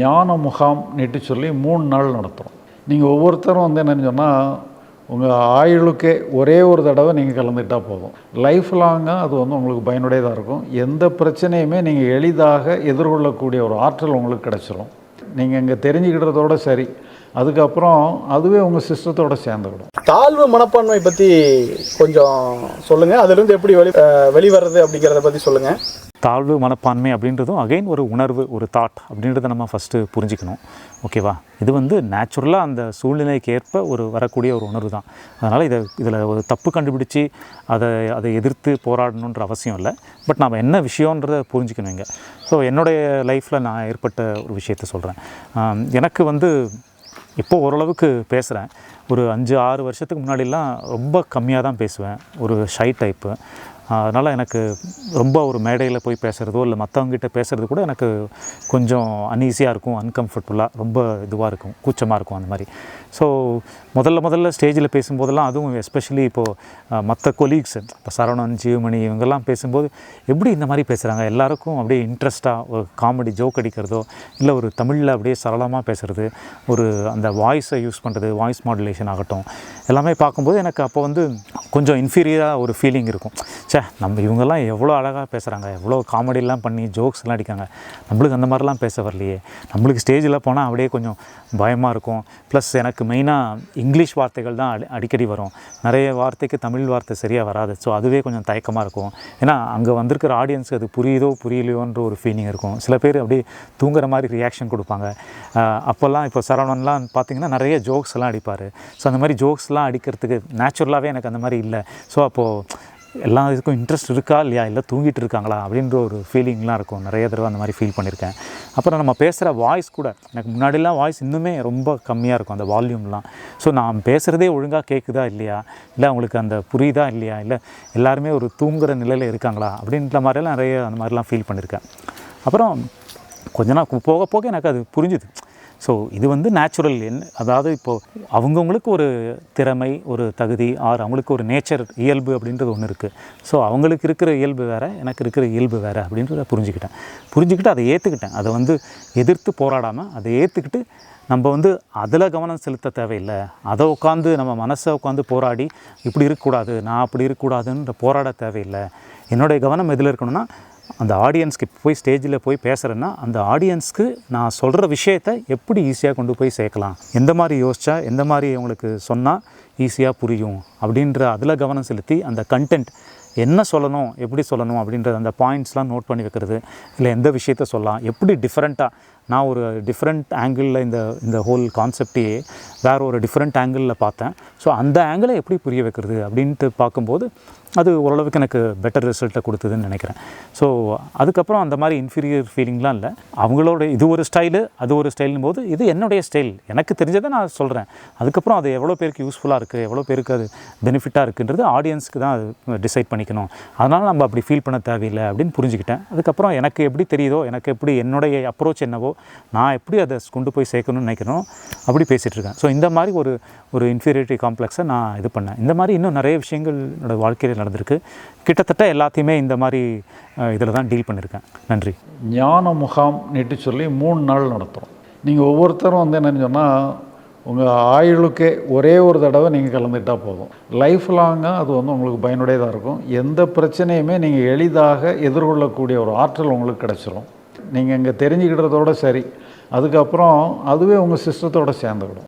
ஞான முகாம் நெட்டு சொல்லி மூணு நாள் நடத்துகிறோம் நீங்கள் ஒவ்வொருத்தரும் வந்து என்னன்னு சொன்னால் உங்கள் ஆயுளுக்கே ஒரே ஒரு தடவை நீங்கள் கலந்துக்கிட்டால் போதும். லைஃப் லாங்காக அது வந்து உங்களுக்கு பயனுடையதாக இருக்கும். எந்த பிரச்சனையுமே நீங்கள் எளிதாக எதிர்கொள்ளக்கூடிய ஒரு ஆற்றல் உங்களுக்கு கிடச்சிரும். நீங்கள் இங்கே தெரிஞ்சுக்கிட்டதோட சரி. அதுக்கப்புறம் அதுவே உங்கள் சிஸ்டத்தோட சேர்ந்துவிடும் தாழ்வு மனப்பான்மை பற்றி கொஞ்சம் சொல்லுங்கள் அதுலேருந்து எப்படி வெளி வெளிவரது வெளிவர்றது அப்படிங்கிறத பற்றி சொல்லுங்கள் தாழ்வு மனப்பான்மை அப்படின்றதும் அகைன் ஒரு உணர்வு ஒரு தாட் அப்படின்றத நம்ம ஃபஸ்ட்டு புரிஞ்சுக்கணும். ஓகேவா இது வந்து நேச்சுரலாக அந்த சூழ்நிலைக்கு ஏற்ப ஒரு வரக்கூடிய ஒரு உணர்வு தான். அதனால் இதை இதில் ஒரு தப்பு கண்டுபிடிச்சி அதை அதை எதிர்த்து போராடணுன்ற அவசியம் இல்லை. பட் நாம் என்ன விஷயன்றதை புரிஞ்சுக்கணும் இங்கே. ஸோ என்னுடைய லைஃப்பில் நான் ஏற்பட்ட ஒரு விஷயத்த சொல்கிறேன் எனக்கு வந்து இப்போ ஓரளவுக்கு பேசுகிறேன் ஒரு அஞ்சு ஆறு வருஷத்துக்கு முன்னாடிலாம் ரொம்ப கம்மியாக தான் பேசுவேன். ஒரு ஷை டைப்பு அதனால் எனக்கு ரொம்ப ஒரு மேடையில் போய் பேசுகிறதோ இல்லை மற்றவங்ககிட்ட பேசுகிறது கூட எனக்கு கொஞ்சம் அன்ஈஸியாக இருக்கும் அன்கம்ஃபர்டபுளாக ரொம்ப இதுவாக இருக்கும் கூச்சமாக இருக்கும் அந்த மாதிரி. ஸோ முதல்ல முதல்ல ஸ்டேஜில் பேசும்போதெல்லாம் அதுவும் எஸ்பெஷலி இப்போது மற்ற கொலீக்ஸ் இப்போ சரவணன் ஜீவமணி இவங்கெல்லாம் பேசும்போது எப்படி இந்த மாதிரி பேசுகிறாங்க எல்லாருக்கும் அப்படியே இன்ட்ரெஸ்ட்டாக ஒரு காமெடி ஜோக் அடிக்கிறதோ இல்லை ஒரு தமிழில் அப்படியே சரளமாக பேசுகிறது ஒரு அந்த வாய்ஸை யூஸ் பண்ணுறது வாய்ஸ் மாடுலேஷன் ஆகட்டும் எல்லாமே பார்க்கும்போது எனக்கு அப்போ வந்து கொஞ்சம் இன்ஃபீரியராக ஒரு ஃபீலிங் இருக்கும். ச்சே நம்ம இவங்கெல்லாம் எவ்வளோ அழகாக பேசுகிறாங்க எவ்வளோ காமெடிலாம் பண்ணி ஜோக்ஸ்லாம் அடிக்காங்க. நம்மளுக்கு அந்த மாதிரிலாம் பேச வரலையே. நம்மளுக்கு ஸ்டேஜில் போனால் அப்படியே கொஞ்சம் பயமாக இருக்கும். ப்ளஸ் எனக்கு மெயினாக இங்கிலீஷ் வார்த்தைகள் தான் அடி அடிக்கடி வரும். நிறைய வார்த்தைக்கு தமிழ் வார்த்தை சரியாக வராது. ஸோ அதுவே கொஞ்சம் தயக்கமாக இருக்கும். ஏன்னா அங்கே வந்திருக்கிற ஆடியன்ஸுக்கு அது புரியுதோ புரியலையோன்ற ஒரு ஃபீலிங் இருக்கும். சில பேர் அப்படியே தூங்குற மாதிரி ரியாக்ஷன் கொடுப்பாங்க. அப்போல்லாம் இப்போ சரவணன்லாம் பார்த்திங்கன்னா நிறைய ஜோக்ஸ்லாம் அடிப்பார். ஸோ அந்த மாதிரி ஜோக்ஸ்லாம் அடிக்கிறதுக்கு நேச்சுரலாகவே எனக்கு அந்த மாதிரி இல்லை. ஸோ அப்போது எல்லா இதுக்கும் இன்ட்ரெஸ்ட் இருக்கா இல்லையா? இல்லை தூங்கிட்டு இருக்காங்களா? அப்படின்ற ஒரு ஃபீலிங்லாம் இருக்கும். நிறைய தடவை அந்த மாதிரி ஃபீல் பண்ணியிருக்கேன். அப்புறம் நம்ம பேசுகிற வாய்ஸ் கூட எனக்கு முன்னாடிலாம் வாய்ஸ் இன்னுமே ரொம்ப கம்மியாக இருக்கும் அந்த வால்யூம்லாம் ஸோ நான் பேசுகிறதே ஒழுங்காக கேட்குதா இல்லையா? இல்லை அவங்களுக்கு அந்த புரியுதா இல்லையா? இல்லை எல்லாருமே ஒரு தூங்குகிற நிலையில் இருக்காங்களா? அப்படின்ற மாதிரிலாம் நிறைய அந்த மாதிரிலாம் ஃபீல் பண்ணியிருக்கேன். அப்புறம் கொஞ்ச நாள் போக போக எனக்கு அது புரிஞ்சுது. ஸோ இது வந்து நேச்சுரல் என்ன அதாவது இப்போது அவங்கவுங்களுக்கு ஒரு திறமை ஒரு தகுதி ஆர் அவங்களுக்கு ஒரு நேச்சர் இயல்பு அப்படின்றது ஒன்று இருக்குது ஸோ அவங்களுக்கு இருக்கிற இயல்பு வேறு எனக்கு இருக்கிற இயல்பு வேறு அப்படின்றத புரிஞ்சுக்கிட்டேன். புரிஞ்சுக்கிட்டு அதை ஏற்றுக்கிட்டேன் அதை வந்து எதிர்த்து போராடாமல் அதை ஏற்றுக்கிட்டு நம்ம வந்து அதில் கவனம் செலுத்த தேவையில்லை. அதை உட்காந்து நம்ம மனசை உட்காந்து போராடி இப்படி இருக்கக்கூடாது நான் அப்படி இருக்கக்கூடாதுன்ற போராட தேவையில்லை. என்னுடைய கவனம் எதில் இருக்கணும்னா அந்த ஆடியன்ஸ்க்கு போய் ஸ்டேஜில் போய் பேசுகிறேன்னா அந்த ஆடியன்ஸ்க்கு நான் சொல்கிற விஷயத்தை எப்படி ஈஸியாக கொண்டு போய் சேர்க்கலாம்? எந்த மாதிரி யோசித்தா எந்த மாதிரி அவங்களுக்கு சொன்னால் ஈஸியாக புரியும்? அப்படின்ற அதில் கவனம் செலுத்தி அந்த கண்டென்ட் என்ன சொல்லணும் எப்படி சொல்லணும் அப்படின்றது அந்த பாயிண்ட்ஸ்லாம் நோட் பண்ணி வைக்கிறது இல்லை எந்த விஷயத்த சொல்லலாம் எப்படி டிஃப்ரெண்ட்டாக நான் ஒரு டிஃப்ரெண்ட் ஆங்கிளில் இந்த இந்த ஹோல் கான்செப்டையே வேறு ஒரு டிஃப்ரெண்ட் ஆங்கிளில் பார்த்தேன். ஸோ அந்த ஆங்கிளை எப்படி புரிய வைக்கிறது அப்படின்ட்டு பார்க்கும்போது அது ஓரளவுக்கு எனக்கு பெட்டர் ரிசல்ட்டை கொடுத்ததுன்னு நினைக்கிறேன். ஸோ அதுக்கப்புறம் அந்த மாதிரி இன்ஃபீரியர் ஃபீலிங்லாம் இல்லை. அவங்களோட இது ஒரு ஸ்டைலு அது ஒரு ஸ்டைல்னும் போது இது என்னுடைய ஸ்டைல் எனக்கு தெரிஞ்சதை நான் சொல்கிறேன் அதுக்கப்புறம் அது எவ்வளோ பேருக்கு யூஸ்ஃபுல்லாக இருக்குது எவ்வளோ பேருக்கு அது பெனிஃபிட்டாக இருக்குன்றது ஆடியன்ஸ்க்கு தான் அது டிசைட் பண்ணிக்கணும். அதனால் நம்ம அப்படி ஃபீல் பண்ண தேவையில்லை அப்படின்னு புரிஞ்சுக்கிட்டேன். அதுக்கப்புறம் எனக்கு எப்படி தெரியுதோ எனக்கு எப்படி என்னுடைய அப்ரோச் என்னவோ நான் எப்படி அதை கொண்டு போய் சேர்க்கணும்னு நினைக்கிறோம் அப்படி பேசிகிட்ருக்கேன் ஸோ இந்த மாதிரி ஒரு ஒரு இன்ஃபீரியாரிட்டி காம்ப்ளெக்ஸை நான் இது பண்ணேன். இந்த மாதிரி இன்னும் நிறைய விஷயங்கள் என்னோட வாழ்க்கையில் நடந்திருக்கு. கிட்டத்தட்ட எல்லாத்தையுமே இந்த மாதிரி இதில் தான் டீல் பண்ணியிருக்கேன் நன்றி. ஞான முகாம் நெட்டு சொல்லி மூணு நாள் நடத்துகிறோம் நீங்கள் ஒவ்வொருத்தரும் வந்து என்னென்னு சொன்னால் உங்கள் ஆயுளுக்கே ஒரே ஒரு தடவை நீங்கள் கலந்துக்கிட்டால் போதும். லைஃப் லாங்காக அது வந்து உங்களுக்கு பயனுடையதாக இருக்கும். எந்த பிரச்சனையுமே நீங்கள் எளிதாக எதிர்கொள்ளக்கூடிய ஒரு ஆற்றல் உங்களுக்கு கிடச்சிரும். நீங்கள் இங்கே தெரிஞ்சுக்கிட்டதோட சரி. அதுக்கப்புறம் அதுவே உங்கள் சிஸ்டத்தோட சேர்ந்துக்கிடும்.